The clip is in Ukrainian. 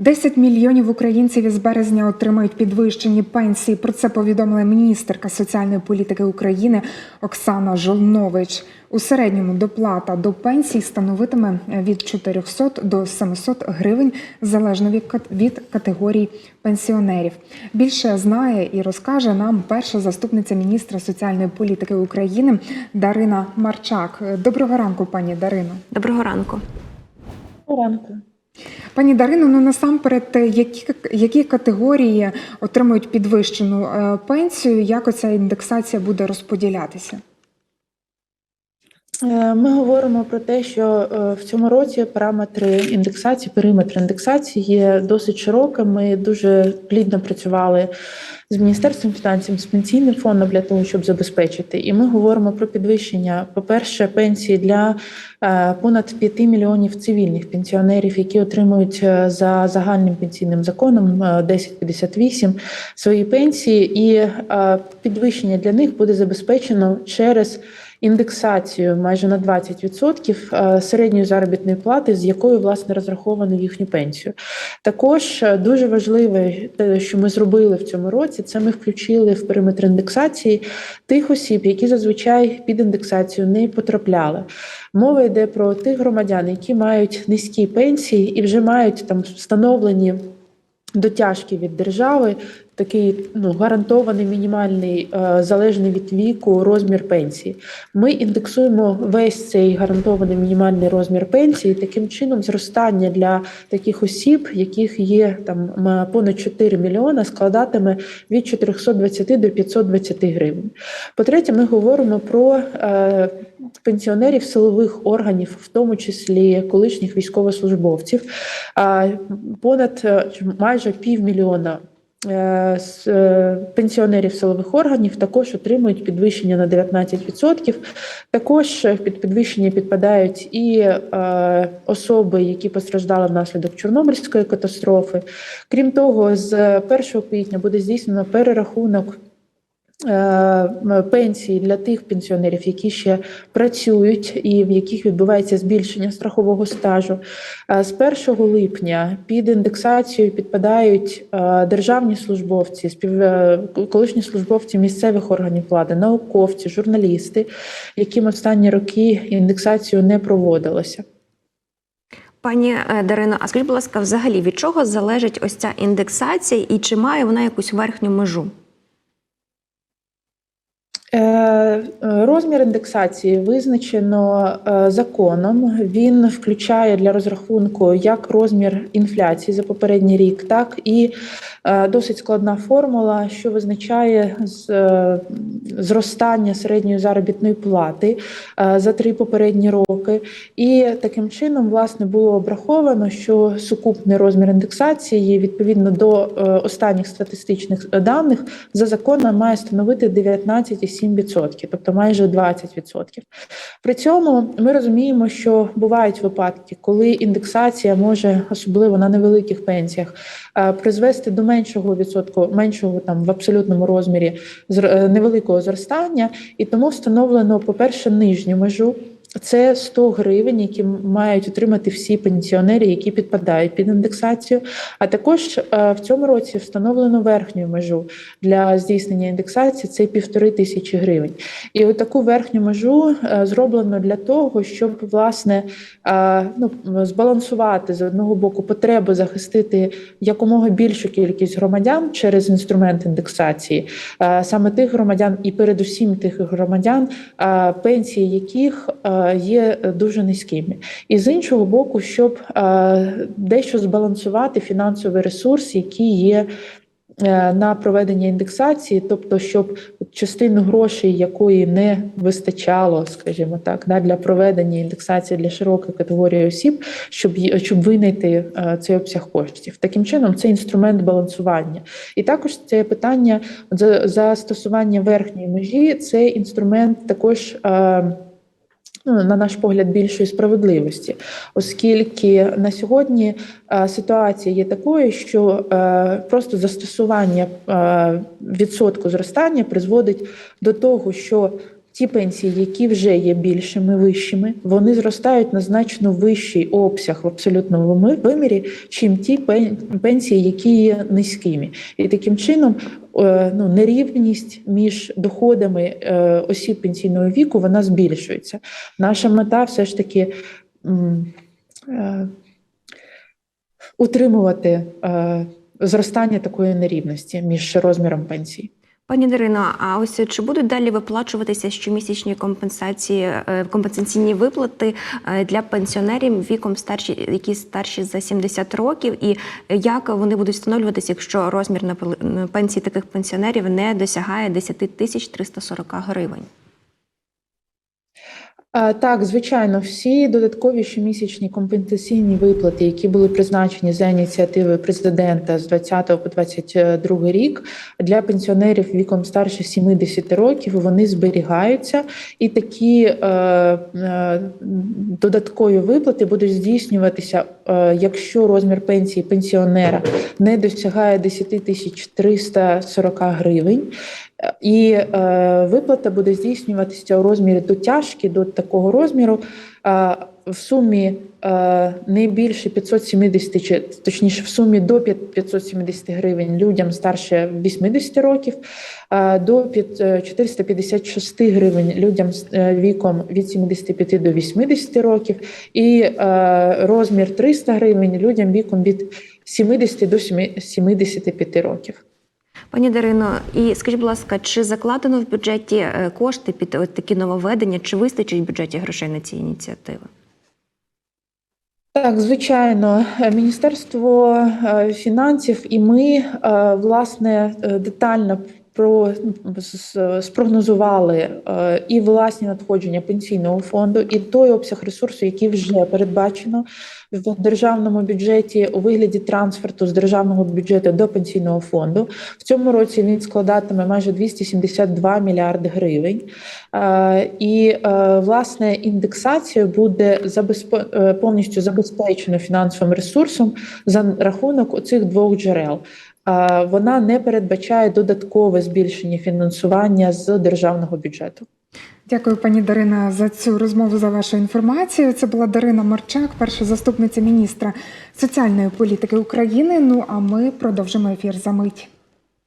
10 мільйонів українців із березня отримають підвищені пенсії. Про це повідомила міністерка соціальної політики України Оксана Жолнович. У середньому доплата до пенсій становитиме від 400 до 700 гривень залежно від кат- категорій пенсіонерів. Більше знає і розкаже нам перша заступниця міністра соціальної політики України Дарина Марчак. Доброго ранку, пані Дарино. Доброго ранку. Ранку. Пані Дарино, ну насамперед, які, які категорії отримують підвищену е, пенсію? Як оця індексація буде розподілятися? Е, Ми говоримо про те, що е, в цьому році параметри індексації, периметр індексації є досить широкими. Дуже плідно працювали з міністерством фінансів, з пенсійним фондом для того, щоб забезпечити. І ми говоримо про підвищення, по-перше, пенсії для е, понад 5 мільйонів цивільних пенсіонерів, які отримують е, за загальним пенсійним законом е, 1058 свої пенсії, і е, підвищення для них буде забезпечено через індексацію майже на 20% е, середньої заробітної плати, з якою власне розраховано їхню пенсію. Також е, дуже важливе, що ми зробили в цьому році, це ми включили в периметр індексації тих осіб, які зазвичай під індексацію не потрапляли. Мова йде про тих громадян, які мають низькі пенсії і вже мають там встановлені дотяжки від держави, такий ну гарантований мінімальний е, залежний від віку розмір пенсії. Ми індексуємо весь цей гарантований мінімальний розмір пенсії. Таким чином, зростання для таких осіб, яких є там понад 4 мільйона, складатиме від 420 до 520 гривень. По-третє, ми говоримо про е, пенсіонерів силових органів, в тому числі колишніх військовослужбовців. Понад е, майже півмільйона пенсіонерів силових органів також отримують підвищення на 19%. Також е, під підвищення підпадають і е, особи, які постраждали внаслідок Чорнобильської катастрофи. Крім того, з 1 квітня буде здійснено перерахунок. Е, Пенсії для тих пенсіонерів, які ще працюють, і в яких відбувається збільшення страхового стажу. Е, З 1 липня під індексацію підпадають е, державні службовці, спів... колишні службовці місцевих органів влади, науковці, журналісти, яким останні роки індексацію не проводилося. Пані Дарино, а скажіть, будь ласка, взагалі від чого залежить ось ця індексація і чи має вона якусь верхню межу? Е, Розмір індексації визначено е, законом. Він включає для розрахунку як розмір інфляції за попередній рік, так і е, досить складна формула, що визначає зростання середньої заробітної плати за три попередні роки. І таким чином, власне, було обраховано, що сукупний розмір індексації відповідно до останніх статистичних даних за законом має становити 19,7%, тобто майже 20%. При цьому ми розуміємо, що бувають випадки, коли індексація може, особливо на невеликих пенсіях, е, призвести до меншого відсотку, меншого там в абсолютному розмірі е, невеликого зростання, і тому встановлено, по-перше, нижню межу. Це 100 гривень, які мають отримати всі пенсіонери, які підпадають під індексацію. А також е, в цьому році встановлено верхню межу для здійснення індексації це півтори тисячі гривень. І таку верхню межу е, зроблено для того, щоб власне е, ну, збалансувати з одного боку потребу захистити якомога більшу кількість громадян через інструмент індексації, саме тих громадян, і передусім тих громадян, пенсії яких є дуже низькими, і з іншого боку, щоб е, дещо збалансувати фінансовий ресурс, який є. е, На проведення індексації, тобто, щоб частину грошей, якої не вистачало, скажімо так, для проведення індексації для широкої категорії осіб, щоб щоб винайти е, цей обсяг коштів. Таким чином, це інструмент балансування. І також це питання за- застосування верхньої межі, це інструмент також. На наш погляд, більшої справедливості, оскільки на сьогодні е, ситуація є такою, що е, просто застосування е, відсотку зростання призводить до того, що ті пенсії, які вже є більшими, вищими, вони зростають на значно вищий обсяг в абсолютному вимірі, чим ті пенсії, які є низькими. І таким чином е, ну, нерівність між доходами е, осіб пенсійного віку вона збільшується. Наша мета все ж таки е, утримувати зростання такої нерівності між розміром пенсій. Пані Дарино, а ось чи будуть далі виплачуватися щомісячні компенсації, е, компенсаційні виплати е, для пенсіонерів віком старші, які старші за 70 років, і як вони будуть встановлюватися, якщо розмір на пенсії таких пенсіонерів не досягає 10 тисяч 340 гривень? Так, звичайно, всі додаткові щомісячні компенсаційні виплати, які були призначені за ініціативи президента з 20 по 22 рік для пенсіонерів віком старше 70 років, вони зберігаються, і такі е, е, додаткові виплати будуть здійснюватися, е, якщо розмір пенсії пенсіонера не досягає 10 тисяч 340 гривень. І е, виплата буде здійснюватися у розмірі дотяжки до такого розміру е, в сумі е, не більше 570, чи точніше в сумі до 570 гривень людям старше 80 років, е, до е, 456 гривень людям е, віком від 75 до 80 років, і е, розмір 300 гривень людям віком від 70 до 75 років. Пані Дарино, і скажіть, будь ласка, чи закладено в бюджеті е, кошти під такі нововведення, чи вистачить в бюджеті грошей на ці ініціативи? Так, звичайно, Міністерство е, фінансів і ми е, власне детально спрогнозували е, і власні надходження пенсійного фонду, і той обсяг ресурсу, який вже передбачено в державному бюджеті у вигляді трансферту з державного бюджету до пенсійного фонду. В цьому році він складатиме майже 272 мільярди гривень. Е, І е, власне індексація буде повністю забезпечена фінансовим ресурсом за рахунок оцих двох джерел. Вона не передбачає додаткове збільшення фінансування з державного бюджету. Дякую, пані Дарина, за цю розмову за вашу інформацію. Це була Дарина Марчак, перша заступниця міністра соціальної політики України. Ну а ми продовжимо ефір за мить.